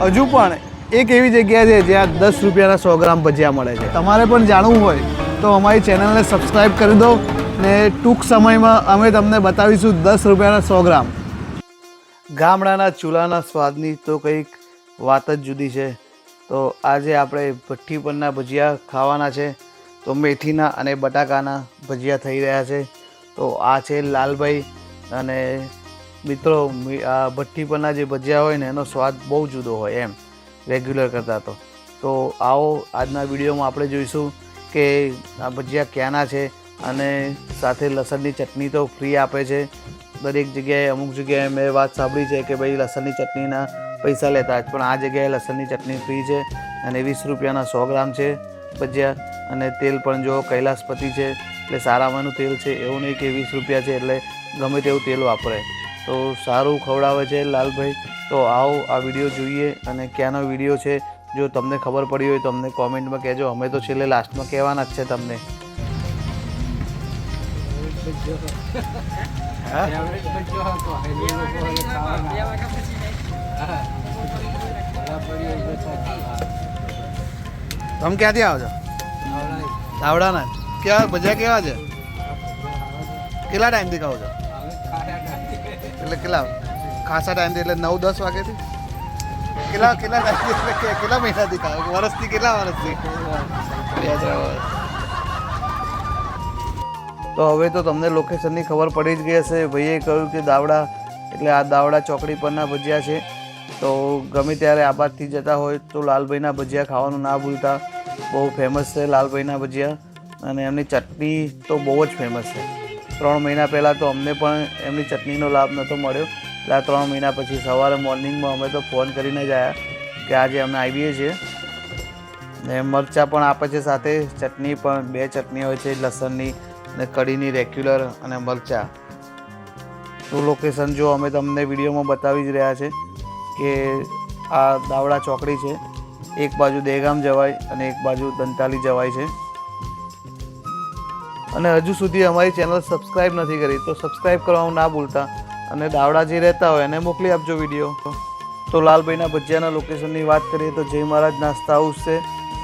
હજુ પણ એક એવી જગ્યા છે જ્યાં દસ રૂપિયાના સો ગ્રામ ભજીયા મળે છે. તમારે પણ જાણવું હોય તો અમારી ચેનલને સબસ્ક્રાઈબ કરી દો ને ટૂંક સમયમાં અમે તમને બતાવીશું દસ રૂપિયાના સો ગ્રામ. ગામડાના ચૂલાના સ્વાદની તો કંઈક વાત જ જુદી છે. તો આજે આપણે ભઠ્ઠી પરના ભજીયા ખાવાના છે. તો મેથીના અને બટાકાના ભજીયા થઈ રહ્યા છે. તો આ છે લાલભાઈ અને મિત્રો આ ભઠ્ઠી પરના જે ભજીયા હોય ને, એનો સ્વાદ બહુ જુદો હોય એમ રેગ્યુલર કરતાં તો. તો આવો આજના વિડીયોમાં આપણે જોઈશું કે આ ભજીયા ક્યાંના છે અને સાથે લસણની ચટણી તો ફ્રી આપે છે. દરેક જગ્યાએ અમુક જગ્યાએ મેં વાત સાંભળી છે કે ભાઈ લસણની ચટણીના પૈસા લેતા જ, પણ આ જગ્યાએ લસણની ચટણી ફ્રી છે અને વીસ રૂપિયાના સો ગ્રામ છે ભજીયા અને તેલ પણ જો કૈલાસપતિ છે, એટલે સારામાંનું તેલ છે, એવું નહીં કે વીસ રૂપિયા છે, એટલે ગમે તેવું તેલ વાપરે. તો સારું ખવડાવે છે લાલભાઈ. તો આવો આ વીડિયો જોઈએ અને ક્યાંનો વીડિયો છે જો તમને ખબર પડી હોય તો અમને કોમેન્ટમાં કહેજો. અમે તો છેલ્લે લાસ્ટમાં કહેવાના જ છે તમને. તમે ક્યાંથી આવો છો? આવડાના કેવા ભજીયા કેવા છે? કેટલા ટાઈમથી ખાઓ છો? એટલે કેટલા? ખાસા ટાઈમથી એટલે નવ, દસ વાગ્યાથી? કેટલા કેટલા ટાઈમથી કેટલા મહિનાથી ખાઓ વર્ષથી કેટલા વર્ષથી? તો હવે તો તમને લોકેશનની ખબર પડી જ ગઈ હશે. ભાઈએ કહ્યું કે દાવડા, એટલે આ દાવડા ચોકડી પરના ભજીયા છે. તો ગમે ત્યારે આબાદથી જતા હોય તો લાલભાઈના ભજીયા ખાવાનું ના ભૂલતા. બહુ ફેમસ છે લાલભાઈના ભજીયા. અને એમની ચટણી તો બહુ જ ફેમસ છે. ત્રણ મહિના પહેલાં તો અમને પણ એમની ચટણીનો લાભ નહોતો મળ્યો. એટલે આ ત્રણ મહિના પછી સવારે મોર્નિંગમાં અમે તો ફોન કરીને જ આવ્યા કે આજે અમે આવીએ છીએ. ને મરચાં પણ આપે છે સાથે, ચટણી પણ, બે ચટણી હોય છે, લસણની અને કઢીની રેગ્યુલર અને મરચાં. તો લોકેશન જો અમે તમને વિડીયોમાં બતાવી જ રહ્યા છે કે આ દાવડા ચોકડી છે. એક બાજુ દહેગામ જવાય અને એક બાજુ દંતાલી જવાય છે. અને હજુ સુધી અમારી ચેનલ સબસ્ક્રાઈબ નથી કરી, તો સબસ્ક્રાઈબ કરવાનું ના ભૂલતા. અને દાવડા જે રહેતા હોય એને મોકલી આપજો વીડિયો. તો લાલભાઈના ભજીયાના લોકેશનની વાત કરીએ તો જય મહારાજ નાસ્તા હાઉસ છે.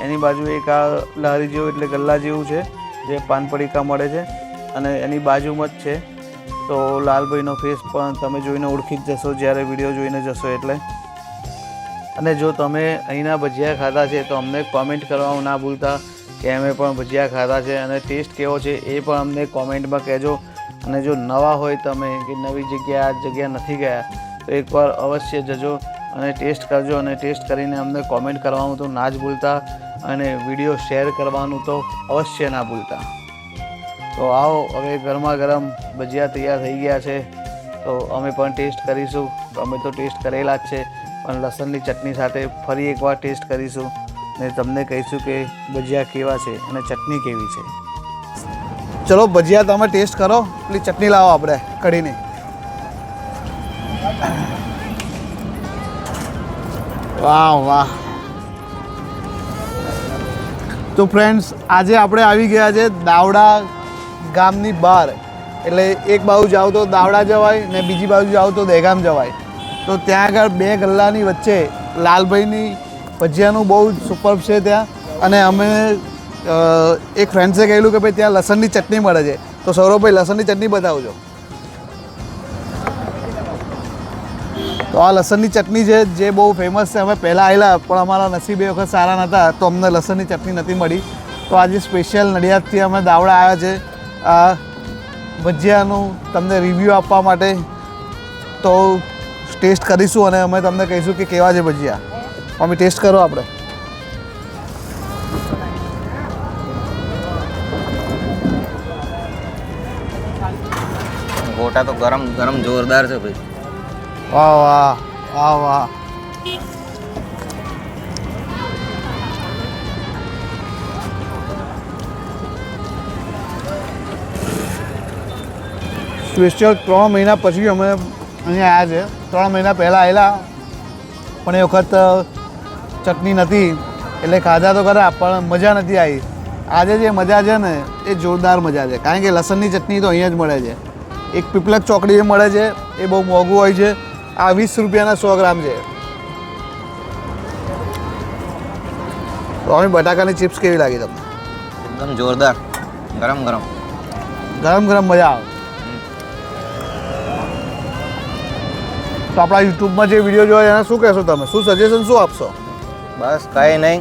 એની બાજુ એક આ લારી જેવું, એટલે ગલ્લા જેવું છે, જે પાન પડીકા મળે છે. અને એની બાજુમાં જ છે. તો લાલભાઈનો ફેસ પણ તમે જોઈને ઓળખી જ જશો, જ્યારે વીડિયો જોઈને જશો એટલે. અને જો તમે અહીંના ભજીયા ખાધા છે, તો અમને કોમેન્ટ કરવાનું ના ભૂલતા. કે અમે પણ ભજીયા ખાધા છે અને ટેસ્ટ કેવો છે એ પણ અમને કોમેન્ટમાં કહેજો. અને જો નવા હોય તમે કે નવી જગ્યાએ આ જગ્યા નથી ગયા, તો એકવાર અવશ્ય જજો અને ટેસ્ટ કરજો અને ટેસ્ટ કરીને અમને કોમેન્ટ કરવાનું તો ના જ ભૂલતા અને વીડિયો શેર કરવાનું તો અવશ્ય ના ભૂલતા. તો આવો, હવે ગરમા ગરમ ભજીયા તૈયાર થઈ ગયા છે. તો અમે પણ ટેસ્ટ કરીશું. અમે તો ટેસ્ટ કરેલા જ છે, પણ લસણની ચટણી સાથે ફરી એકવાર ટેસ્ટ કરીશું. ને તમને કહીશું કે ભજીયા કેવા છે અને ચટણી કેવી છે. ચલો, ભજીયા તમે ટેસ્ટ કરો. પેલી ચટણી લાવો આપણે, કઢીની. વાહ વાહ. તો ફ્રેન્ડ્સ આજે આપણે આવી ગયા છે દાવડા ગામની બહાર. એટલે એક બાજુ જાઓ તો દાવડા જવાય ને બીજી બાજુ જાઓ તો દહેગામ જવાય. તો ત્યાં આગળ બે ગલ્લાની વચ્ચે લાલભાઈની ભજીયાનું બહુ સુપર છે ત્યાં. અને અમે એક ફ્રેન્ડ્સે કહેલું કે ભાઈ ત્યાં લસણની ચટણી મળે છે. તો સૌરભભાઈ, લસણની ચટણી બતાવજો. તો આ લસણની ચટણી છે, જે બહુ ફેમસ છે. અમે પહેલાં આવેલા પણ અમારા નસીબ એ વખત સારા નહોતા તો અમને લસણની ચટણી નથી મળી. તો આજે સ્પેશિયલ નડિયાદથી અમે દાવડા આવ્યા છે. આ ભજીયાનું તમને રિવ્યૂ આપવા માટે તો ટેસ્ટ કરીશું અને અમે તમને કહીશું કે કેવા છે ભજીયા. અમે ટેસ્ટ કરો આપણે. ગોટા તો ગરમ ગરમ જોરદાર છે ભાઈ. વાહ વાહ વાહ વાહ. સ્પેશિયલ ત્રણ મહિના પછી અમે અહીંયા આવ્યા છે. ત્રણ મહિના પહેલાં આવેલા પણ એ વખત ચટણી નથી એટલે ખાધા તો ખરા પણ મજા નથી આવી. આજે જે મજા છે ને એ જોરદાર મજા છે. કારણ કે લસણની ચટણી તો અહીંયા જ મળે છે. એક પીપલક ચોકડીએ મળે છે એ બહુ મોંઘું હોય છે. આ વીસ રૂપિયાના સો ગ્રામ છે. સ્વામી બટાકાની ચિપ્સ કેવી લાગી તમને? એકદમ જોરદાર. ગરમ ગરમ. ગરમ ગરમ મજા આવે. તો આપણા યુટ્યુબમાં જે વીડિયો જોયો એને શું કહેશો તમે? શું સજેશન શું આપશો? બસ કંઈ નહીં.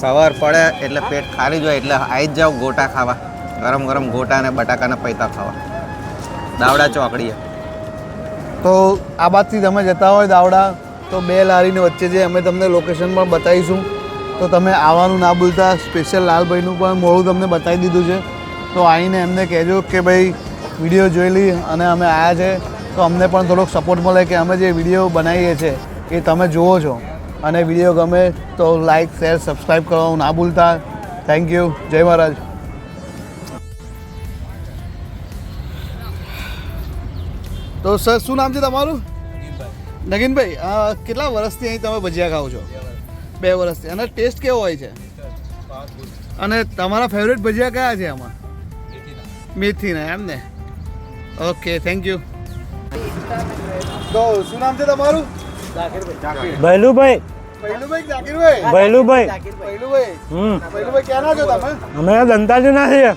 સવાર પડે એટલે પેટ ખાલી જ હોય એટલે આવી જ જાઓ ગોટા ખાવા. ગરમ ગરમ ગોટા અને બટાકાના પૈતા ખાવા. દાવડા ચોકડીએ. તો આ બાજથી તમે જતા હોય દાવડા, તો બે લારીની વચ્ચે જે અમે તમને લોકેશન પણ બતાવીશું. તો તમે આવવાનું ના ભૂલતા. સ્પેશિયલ લાલભાઈનું પણ મોડું તમને બતાવી દીધું છે. તો આવીને એમને કહેજો કે ભાઈ, વીડિયો જોઈ લઈ અને અમે આવ્યા છે. તો અમને પણ થોડોક સપોર્ટ મળે કે અમે જે વીડિયો બનાવીએ છીએ એ તમે જુઓ છો. અને વીડિયો ગમે તો લાઇક શેર સબસ્ક્રાઈબ કરવાનું ના ભૂલતા. થેન્ક યુ જય મહારાજ. તો સર શું નામ છે તમારું? નગીનભાઈ. કેટલા વર્ષથી અહીં તમે ભજીયા ખાઓ છો? બે વર્ષથી. અને ટેસ્ટ કેવો હોય છે? અને તમારા ફેવરેટ ભજીયા કયા છે આમાં? મેથીના. એમ ને? ઓકે થેન્ક યુ તો શું નામ છે તમારું? જાકીરભાઈ ભૈલુભાઈ અમે દંતાજીના છીએ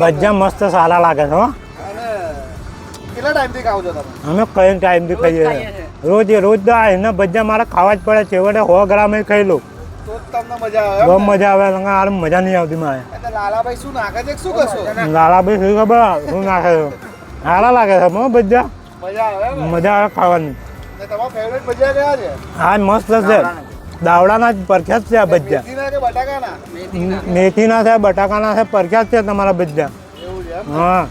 ભજીયા મસ્ત સારા લાગે છે હો. અને કેટલા ટાઈમથી ખાઓ છો તમે? અમે કઈ ટાઈમથી ખાઈએ છીએ. રોજ રોજ તો એના ભજીયા મારે ખાવા જ પડે. છેવટે સો ગ્રામ એ ખાઈ લઉં. તો જ તમને મજા આવે બહુ મજા આવે હારે મજા નહીં આવતી મારે. લાલાભાઈ શું નાખે છે શું કરશો? લાલાભાઈ શું ખબર? શું નાખે છે? સારા લાગે છે મજા? મજા આવે ખાવાની. હા મસ્ત છે. દાવડાના. જ પરખ્યાત છે આ ભજીયા. મેથીના છે બટાકાના છે પ્રખ્યાત છે તમારા ભજીયા. એવું છે એમ હા.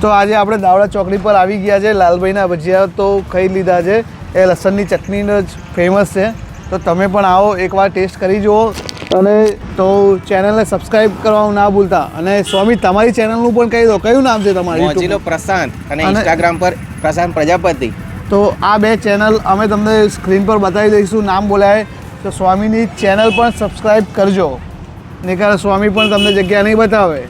તો આજે આપણે દાવડા ચોકડી પર આવી ગયા છે લાલભાઈના ભજીયા તો ખાઈ લીધા છે. એ લસણની ચટણીનો જ ફેમસ છે. તો તમે પણ આવો એકવાર ટેસ્ટ કરી જુઓ. અને તો ચેનલને સબસ્ક્રાઇબ કરવાનું ના ભૂલતા. અને સ્વામી તમારી ચેનલનું પણ કહી દો કયું નામ છે તમારું? મોજીલો પ્રશાંત અને ઇન્સ્ટાગ્રામ પર પ્રશાંત પ્રજાપતિ. તો આ બે ચેનલ અમે તમને સ્ક્રીન પર બતાવી દઈશું નામ બોલાય. તો સ્વામીની ચેનલ પણ સબસ્ક્રાઇબ કરજો. નહીંતર સ્વામી પણ તમને જગ્યા નહીં બતાવે.